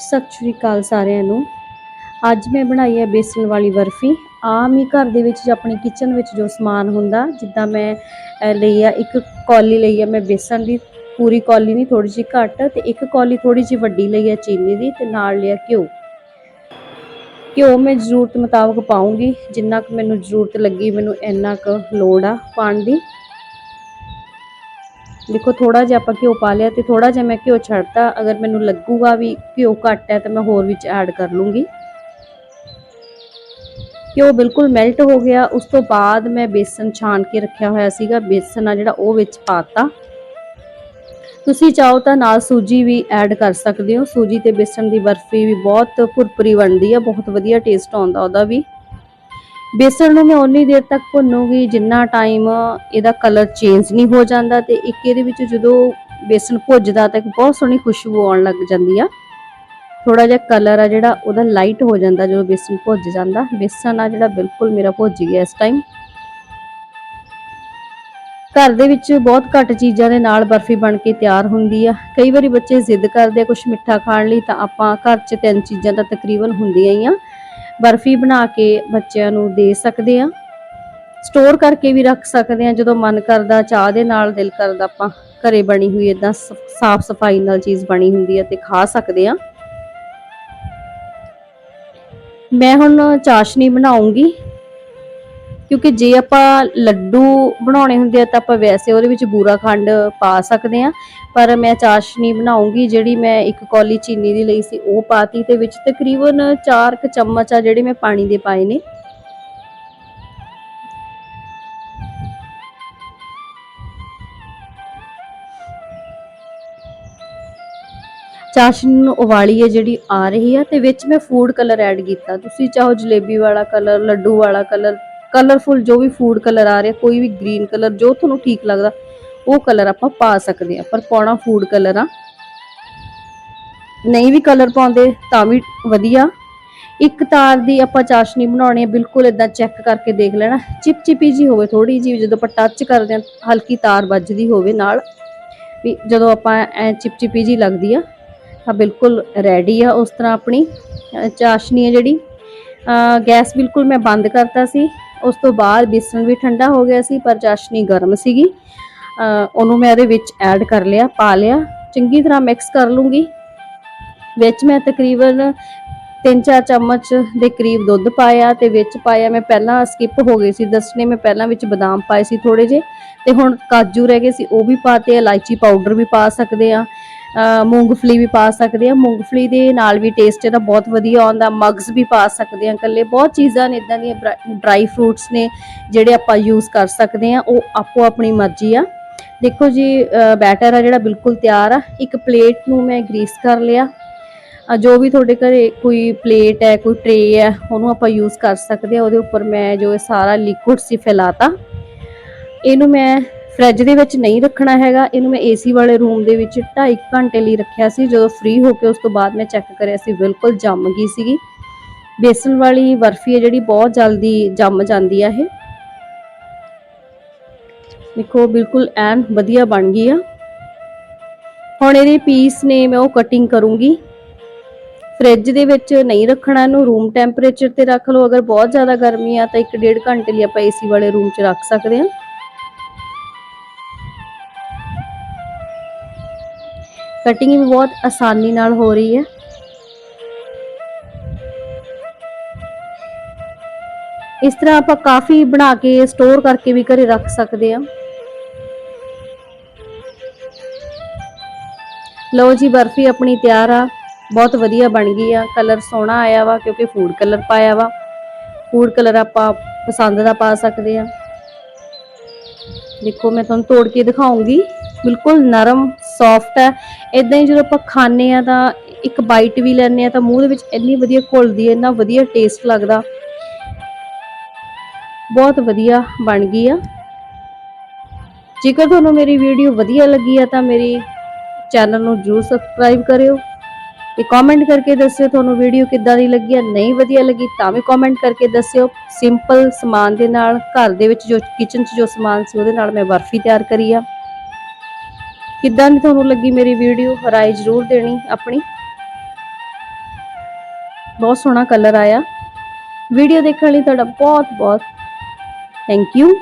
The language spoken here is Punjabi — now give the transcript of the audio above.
ਸਤਿ ਸ਼੍ਰੀ ਅਕਾਲ ਸਾਰਿਆਂ ਨੂੰ। ਅੱਜ ਮੈਂ ਬਣਾਈ ਹੈ ਬੇਸਣ ਵਾਲੀ ਬਰਫੀ। ਆਮ ਹੀ ਘਰ ਦੇ ਵਿੱਚ ਜਾਂ ਆਪਣੀ ਕਿਚਨ ਵਿੱਚ ਜੋ ਸਮਾਨ ਹੁੰਦਾ, ਜਿੱਦਾਂ ਮੈਂ ਲਈ ਆ, ਇੱਕ ਕੌਲੀ ਲਈ ਆ ਮੈਂ ਬੇਸਣ ਦੀ। ਪੂਰੀ ਕੌਲੀ ਨਹੀਂ ਥੋੜੀ ਜਿਹੀ ਘੱਟ। ਤੇ ਇੱਕ ਕੌਲੀ ਥੋੜੀ ਜਿਹੀ ਵੱਡੀ ਲਈ ਆ ਚੀਨੀ ਦੀ ਤੇ ਨਾਲ ਲਿਆ ਘਿਓ। ਘਿਓ ਮੈਂ ਜ਼ਰੂਰਤ ਮੁਤਾਬਕ ਪਾਉਂਗੀ। ਜਿੰਨਾ ਕੁ ਮੈਨੂੰ ਜ਼ਰੂਰਤ ਲੱਗੀ, ਮੈਨੂੰ ਇੰਨਾ ਕੁ ਲੋੜ ਆ ਪਾਉਣ ਦੀ। ਦੇਖੋ ਥੋੜਾ ਜਿਹਾ ਆਪਾਂ ਘਿਓ ਪਾ ਲਿਆ ਤੇ ਥੋੜਾ ਜਿਹਾ ਮੈਂ ਘਿਓ ਛੱਡਤਾ। ਅਗਰ ਮੈਨੂੰ ਲੱਗੂਗਾ ਵੀ ਘਿਓ ਘੱਟ ਹੈ ਤਾਂ ਮੈਂ ਹੋਰ ਵਿੱਚ ਐਡ ਕਰ ਲੂੰਗੀ। ਘਿਓ ਬਿਲਕੁਲ ਮੈਲਟ ਹੋ ਗਿਆ। ਉਸ ਤੋਂ ਬਾਅਦ ਮੈਂ ਬੇਸਨ ਛਾਣ ਕੇ ਰੱਖਿਆ ਹੋਇਆ ਸੀਗਾ। ਬੇਸਨ ਆ ਜਿਹੜਾ, ਉਹ ਵਿੱਚ ਪਾਤਾ। ਤੁਸੀਂ ਚਾਹੋ ਤਾਂ ਨਾਲ ਸੂਜੀ ਵੀ ਐਡ ਕਰ ਸਕਦੇ ਹੋ। ਸੂਜੀ ਤੇ ਬੇਸਨ ਦੀ ਬਰਫੀ ਵੀ ਬਹੁਤ ਭੁਰਭੁਰੀ ਬਣਦੀ ਆ। ਬਹੁਤ ਵਧੀਆ ਟੇਸਟ ਆਉਂਦਾ ਉਹਦਾ ਵੀ। ਬੇਸਣ ਨੂੰ ਮੈਂ ਓਨੀ ਦੇਰ ਤੱਕ ਭੁੰਨੂਗੀ ਜਿੰਨਾ ਟਾਈਮ ਇਹਦਾ ਕਲਰ ਚੇਂਜ ਨਹੀਂ ਹੋ ਜਾਂਦਾ ਤੇ ਇੱਕ ਇਹਦੇ ਵਿੱਚ ਜਦੋਂ ਬੇਸਣ ਭੁੱਜਦਾ ਤਾਂ ਇੱਕ ਬਹੁਤ ਸੋਹਣੀ ਖੁਸ਼ਬੂ ਆਉਣ ਲੱਗ ਜਾਂਦੀ ਆ। ਥੋੜਾ ਜਿਹਾ ਕਲਰ ਆ ਜਿਹੜਾ ਉਹਦਾ ਲਾਈਟ ਹੋ ਜਾਂਦਾ ਜਦੋਂ ਬੇਸਣ ਭੁੱਜ ਜਾਂਦਾ। ਬੇਸਣ ਆ ਜਿਹੜਾ ਬਿਲਕੁਲ ਮੇਰਾ ਭੁੱਜ ਗਿਆ ਇਸ ਟਾਈਮ ਘਰ ਦੇ ਵਿੱਚ ਬਹੁਤ ਘੱਟ ਚੀਜ਼ਾਂ ਦੇ ਨਾਲ ਬਰਫੀ ਬਣ ਕੇ ਤਿਆਰ ਹੁੰਦੀ ਆ। ਕਈ ਵਾਰੀ ਬੱਚੇ ਜ਼ਿੱਦ ਕਰਦੇ ਆ ਕੁਝ ਮਿੱਠਾ ਖਾਣ ਲਈ ਤਾਂ ਆਪਾਂ ਘਰ 'ਚ ਤਿੰਨ ਚੀਜ਼ਾਂ ਤਾਂ ਤਕਰੀਬਨ ਹੁੰਦੀਆਂ ਹੀ ਆ। ਬਰਫੀ ਬਣਾ ਕੇ ਬੱਚਿਆਂ ਨੂੰ ਦੇ ਸਕਦੇ ਆ ਸਟੋਰ ਕਰਕੇ ਵੀ ਰੱਖ ਸਕਦੇ ਆ ਜਦੋਂ ਮਨ ਕਰਦਾ, ਚਾਹ ਦੇ ਨਾਲ ਦਿਲ ਕਰਦਾ ਆਪਾਂ ਘਰੇ ਬਣੀ ਹੋਈ ਇਦਾਂ ਸਾਫ਼ ਸਫ਼ਾਈ ਨਾਲ ਚੀਜ਼ ਬਣੀ ਹੁੰਦੀ ਹੈ ਤੇ ਖਾ ਸਕਦੇ ਆ ਮੈਂ ਹੁਣ ਚਾਸ਼ਨੀ ਬਣਾਉਂਗੀ। ਕਿਉਂਕਿ ਜੇ ਆਪਾਂ ਲੱਡੂ ਬਣਾਉਣੇ ਹੁੰਦੇ ਆ ਤਾਂ ਆਪਾਂ ਵੈਸੇ ਉਹਦੇ ਵਿੱਚ ਬੂਰਾ ਖੰਡ ਪਾ ਸਕਦੇ ਆ। ਪਰ ਮੈਂ ਚਾਸ਼ਨੀ ਬਣਾਉਂਗੀ ਜਿਹੜੀ ਮੈਂ ਇੱਕ ਕੌਲੀ ਚੀਨੀ ਦੀ ਲਈ ਸੀ, ਉਹ ਪਾਤੀ ਤੇ ਵਿੱਚ ਤਕਰੀਬਨ 4 ਕ ਚਮਚ ਆ ਜਿਹੜੇ ਮੈਂ ਪਾਣੀ ਦੇ ਪਾਏ ਨੇ। ਚਾਸ਼ਨੀ ਨੂੰ ਉਬਾਲੀ ਹੈ ਜਿਹੜੀ ਆ ਰਹੀ ਆ ਤੇ ਵਿੱਚ ਮੈਂ ਫੂਡ ਕਲਰ ਐਡ ਕੀਤਾ। ਤੁਸੀਂ ਚਾਹੋ ਜਲੇਬੀ ਵਾਲਾ ਕਲਰ ਲੱਡੂ ਵਾਲਾ ਕਲਰ ਕਲਰਫੁਲ ਜੋ ਵੀ ਫੂਡ ਕਲਰ ਆ ਰਿਹਾ, ਕੋਈ ਵੀ ਗ੍ਰੀਨ ਕਲਰ, ਜੋ ਤੁਹਾਨੂੰ ਠੀਕ ਲੱਗਦਾ, ਉਹ ਕਲਰ ਆਪਾਂ ਪਾ ਸਕਦੇ ਆ ਪਰ ਪਾਉਣਾ ਫੂਡ ਕਲਰ ਆ। ਨਹੀਂ ਵੀ ਕਲਰ ਪਾਉਂਦੇ, ਤਾਂ ਵੀ ਵਧੀਆ। ਇੱਕ ਤਾਰ ਦੀ ਆਪਾਂ ਚਾਸ਼ਨੀ ਬਣਾਉਣੀ ਹੈ ਬਿਲਕੁਲ ਇਦਾਂ ਚੈੱਕ ਕਰਕੇ ਦੇਖ ਲੈਣਾ। ਚਿਪਚਿਪੀ ਜੀ ਹੋਵੇ ਥੋੜੀ ਜੀ ਜਦੋਂ ਆਪਾਂ ਟੱਚ ਕਰਦੇ ਹਾਂ, ਹਲਕੀ ਤਾਰ ਵੱਜਦੀ ਹੋਵੇ ਨਾਲ। ਵੀ ਜਦੋਂ ਆਪਾਂ ਐ ਚਿਪਚਿਪੀ ਜੀ ਲੱਗਦੀ ਆ, ਤਾਂ ਬਿਲਕੁਲ ਰੈਡੀ ਆ ਉਸ ਤਰ੍ਹਾਂ ਆਪਣੀ। ਚਾਸ਼ਨੀ ਹੈ ਜਿਹੜੀ। ਗੈਸ ਬਿਲਕੁਲ ਮੈਂ ਬੰਦ ਕਰਤਾ ਸੀ। ਉਸ ਤੋਂ ਬਾਅਦ ਬੇਸਣ ਵੀ ਠੰਡਾ ਹੋ ਗਿਆ ਸੀ, ਪਰ ਚਾਸ਼ਨੀ ਗਰਮ ਸੀਗੀ। ਉਹਨੂੰ ਮੈਂ ਇਹਦੇ ਵਿੱਚ ਐਡ ਕਰ ਲਿਆ, ਪਾ ਲਿਆ। ਚੰਗੀ ਤਰ੍ਹਾਂ ਮਿਕਸ ਕਰ ਲੂੰਗੀ। ਵਿੱਚ ਮੈਂ ਤਕਰੀਬਨ 3-4 ਚਮਚ ਦੇ ਕਰੀਬ ਦੁੱਧ ਪਾਇਆ ਤੇ ਵਿੱਚ ਪਾਇਆ ਮੈਂ ਪਹਿਲਾਂ ਸਕਿਪ ਹੋ ਗਈ ਸੀ, ਦੱਸਣੇ ਮੈਂ ਪਹਿਲਾਂ ਵਿੱਚ ਬਦਾਮ ਪਾਏ ਸੀ ਥੋੜੇ ਜੇ ਤੇ ਹੁਣ ਕਾਜੂ ਰਹਿ ਗਏ ਸੀ, ਉਹ ਵੀ ਪਾਤੇ ਇਲਾਇਚੀ ਪਾਊਡਰ ਵੀ ਪਾ ਸਕਦੇ ਆ ਮੂੰਗਫਲੀ ਵੀ ਪਾ ਸਕਦੇ ਆ ਮੂੰਗਫਲੀ ਦੇ ਨਾਲ ਵੀ ਟੇਸਟ ਇਹਦਾ ਬਹੁਤ ਵਧੀਆ ਆਉਂਦਾ। ਮਗਜ਼ ਵੀ ਪਾ ਸਕਦੇ ਆ ਇਕੱਲੇ। ਬਹੁਤ ਚੀਜ਼ਾਂ ਨੇ ਇਦਾਂ ਦੀਆਂ ਡਰਾਈ ਫਰੂਟਸ ਨੇ ਜਿਹੜੇ ਆਪਾਂ ਯੂਜ਼ ਕਰ ਸਕਦੇ ਆ ਉਹ ਆਪੋ ਆਪਣੀ ਮਰਜ਼ੀ ਆ। ਦੇਖੋ ਜੀ ਬੈਟਰ ਆ ਜਿਹੜਾ ਬਿਲਕੁਲ ਤਿਆਰ ਆ। ਇੱਕ ਪਲੇਟ ਨੂੰ ਮੈਂ ਗਰੀਸ ਕਰ ਲਿਆ। ਜੋ ਵੀ ਤੁਹਾਡੇ ਘਰੇ ਕੋਈ ਪਲੇਟ ਹੈ, ਕੋਈ ਟਰੇ ਹੈ, ਉਹਨੂੰ ਆਪਾਂ ਯੂਜ਼ ਕਰ ਸਕਦੇ ਆ ਉਹਦੇ ਉੱਪਰ ਮੈਂ ਜੋ ਇਹ ਸਾਰਾ ਲਿਕੁਇਡ ਸੀ ਫੈਲਾਤਾ। ਇਹਨੂੰ ਮੈਂ ਫ੍ਰਿਜ ਦੇ ਵਿੱਚ ਨਹੀਂ ਰੱਖਣਾ ਹੈਗਾ। ਇਹਨੂੰ ਮੈਂ ਏਸੀ ਵਾਲੇ ਰੂਮ ਦੇ ਵਿੱਚ 2.5 ਘੰਟੇ ਲਈ ਰੱਖਿਆ ਸੀ। ਜਦੋਂ ਫ੍ਰੀ ਹੋ ਕੇ ਉਸ ਤੋਂ ਬਾਅਦ ਮੈਂ ਚੈੱਕ ਕਰਿਆ ਸੀ, ਬਿਲਕੁਲ ਜੰਮ ਗਈ ਸੀਗੀ। ਬੇਸਨ ਵਾਲੀ ਬਰਫੀ ਹੈ ਜਿਹੜੀ ਬਹੁਤ ਜਲਦੀ ਜੰਮ ਜਾਂਦੀ ਆ ਇਹ। ਦੇਖੋ, ਬਿਲਕੁਲ ਐਨ ਵਧੀਆ ਬਣ ਗਈ ਆ। ਹੁਣ ਇਹਦੇ ਪੀਸ ਨੇ ਮੈਂ ਉਹ ਕਟਿੰਗ ਕਰੂੰਗੀ। ਫ੍ਰਿਜ ਦੇ ਵਿੱਚ ਨਹੀਂ ਰੱਖਣਾ, ਇਹਨੂੰ ਰੂਮ ਟੈਂਪਰੇਚਰ ਤੇ ਰੱਖ ਲਓ। ਅਗਰ ਬਹੁਤ ਜ਼ਿਆਦਾ ਗਰਮੀ ਆ, ਤਾਂ 1.5 ਘੰਟੇ ਲਈ ਆਪਾਂ ਏਸੀ ਵਾਲੇ ਰੂਮ 'ਚ ਰੱਖ ਸਕਦੇ ਹਾਂ। ਕਟਿੰਗ ਵੀ ਬਹੁਤ ਆਸਾਨੀ ਨਾਲ ਹੋ ਰਹੀ ਹੈ। ਇਸ ਤਰ੍ਹਾਂ ਆਪਾਂ ਕਾਫੀ ਬਣਾ ਕੇ ਸਟੋਰ ਕਰਕੇ ਵੀ ਘਰੇ ਰੱਖ ਸਕਦੇ ਹਾਂ। ਲਓ ਜੀ, ਬਰਫੀ ਆਪਣੀ ਤਿਆਰ ਆ। ਬਹੁਤ ਵਧੀਆ ਬਣ ਗਈ ਆ। ਕਲਰ ਸੋਹਣਾ ਆਇਆ ਵਾ ਕਿਉਂਕਿ ਫੂਡ ਕਲਰ ਪਾਇਆ ਵਾ। ਫੂਡ ਕਲਰ ਆਪਾਂ ਪਸੰਦ ਦਾ ਪਾ ਸਕਦੇ ਆ ਦੇਖੋ, ਮੈਂ ਤੁਹਾਨੂੰ ਤੋੜ ਕੇ ਦਿਖਾਉਂਗੀ। ਬਿਲਕੁਲ ਨਰਮ ਸੌਫਟ ਹੈ। ਇਦਾਂ ਹੀ ਜਦੋਂ ਆਪਾਂ ਖਾਣੇ ਆ ਤਾਂ ਇੱਕ ਬਾਈਟ ਵੀ ਲੈਣੇ ਆ ਤਾਂ ਮੂੰਹ ਦੇ ਵਿੱਚ ਇੰਨੀ ਵਧੀਆ ਘੁਲਦੀ ਹੈ, ਇੰਨਾ ਵਧੀਆ ਟੇਸਟ ਲੱਗਦਾ। ਬਹੁਤ ਵਧੀਆ ਬਣ ਗਈ ਆ। ਜੇਕਰ ਤੁਹਾਨੂੰ ਮੇਰੀ ਵੀਡੀਓ ਵਧੀਆ ਲੱਗੀ ਆ ਤਾਂ ਮੇਰੀ ਚੈਨਲ ਨੂੰ ਜਰੂਰ ਸਬਸਕ੍ਰਾਈਬ ਕਰਿਓ ਤੇ ਕਮੈਂਟ ਕਰਕੇ ਦੱਸਿਓ ਤੁਹਾਨੂੰ ਵੀਡੀਓ ਕਿੱਦਾਂ ਦੀ ਲੱਗੀ ਆ, ਨਹੀਂ ਵਧੀਆ ਲੱਗੀ ਤਾਂ ਵੀ ਕਮੈਂਟ ਕਰਕੇ ਦੱਸਿਓ। ਸਿੰਪਲ ਸਮਾਨ ਦੇ ਨਾਲ, ਘਰ ਦੇ ਵਿੱਚ ਜੋ ਕਿਚਨ 'ਚ ਜੋ ਸਮਾਨ ਸੀ ਉਹਦੇ ਨਾਲ ਮੈਂ ਬਰਫੀ ਤਿਆਰ ਕਰੀ ਆ। ਕਿੱਦਾਂ ਦੀ ਤੁਹਾਨੂੰ ਲੱਗੀ ਮੇਰੀ ਵੀਡੀਓ? ਰਾਏ ਜ਼ਰੂਰ ਦੇਣੀ ਆਪਣੀ। ਬਹੁਤ ਸੋਹਣਾ ਕਲਰ ਆਇਆ। ਵੀਡੀਓ ਦੇਖਣ ਲਈ ਤੁਹਾਡਾ ਬਹੁਤ ਬਹੁਤ ਥੈਂਕ ਯੂ